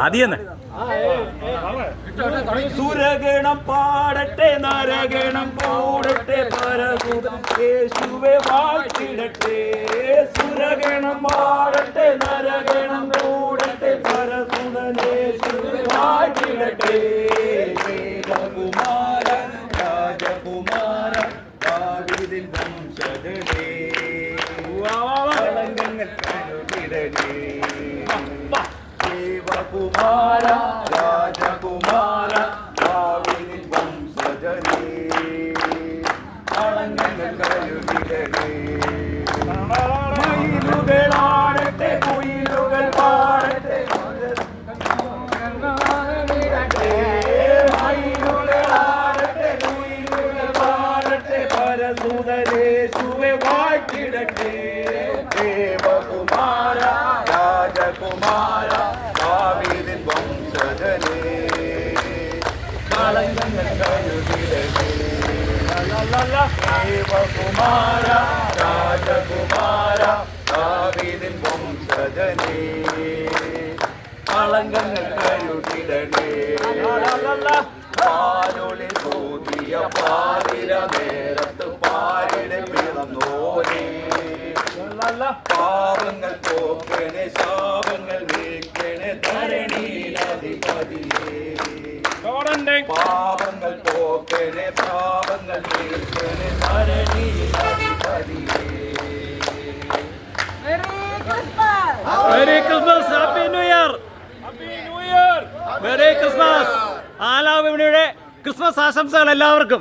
ആദ്യം സുരഗണം പാടട്ടെ നരഗണം പാടട്ടെ പരസുത യേശുവെ വാഴ്ത്തിടട്ടെ. സുരഗണം പാടട്ടെ നരഗണം കൂടട്ടെ പരസുതൻ യേശുവെ വാഴ്ത്തിടട്ടെ. ദാവീദിൻ വംശജനേ കളങ്കങ്ങൾ കഴുകിടണേ ദേവകുമാര രാജകുമാര ഭാവിനിൽ വംശജനേ. കളങ്കങ്ങൾ കഴുകിടണേ പാടട്ടെ പരസുതരേശുവെ വാഴ്ത്തിടട്ടെ ദേവകുമാര രാജകുമാര ഭാവിനിൽ വംശജനേ കളങ്കങ്ങൾ കഴുകിടണേ ദേവകുമാര രാജകുമാര ഭാവിനിൽ വംശജനേ കളങ്കങ്ങൾ കഴുകിടണേ പാലിര നേരത്ത് പാലിടെ പിറന്നോരേ പാവങ്ങൾ പോക്കണേ ശാപങ്ങൾ നീക്കണേ ധരണീലധിപതിയേ പാവങ്ങൾ പോക്കണേ പാവങ്ങൾ നീക്കണേ ധരണീലധിപതിയേ merry Christmas happy new year merry Christmas ആലാവിയുടെ Christmas ആശംസകൾ എല്ലാവർക്കും.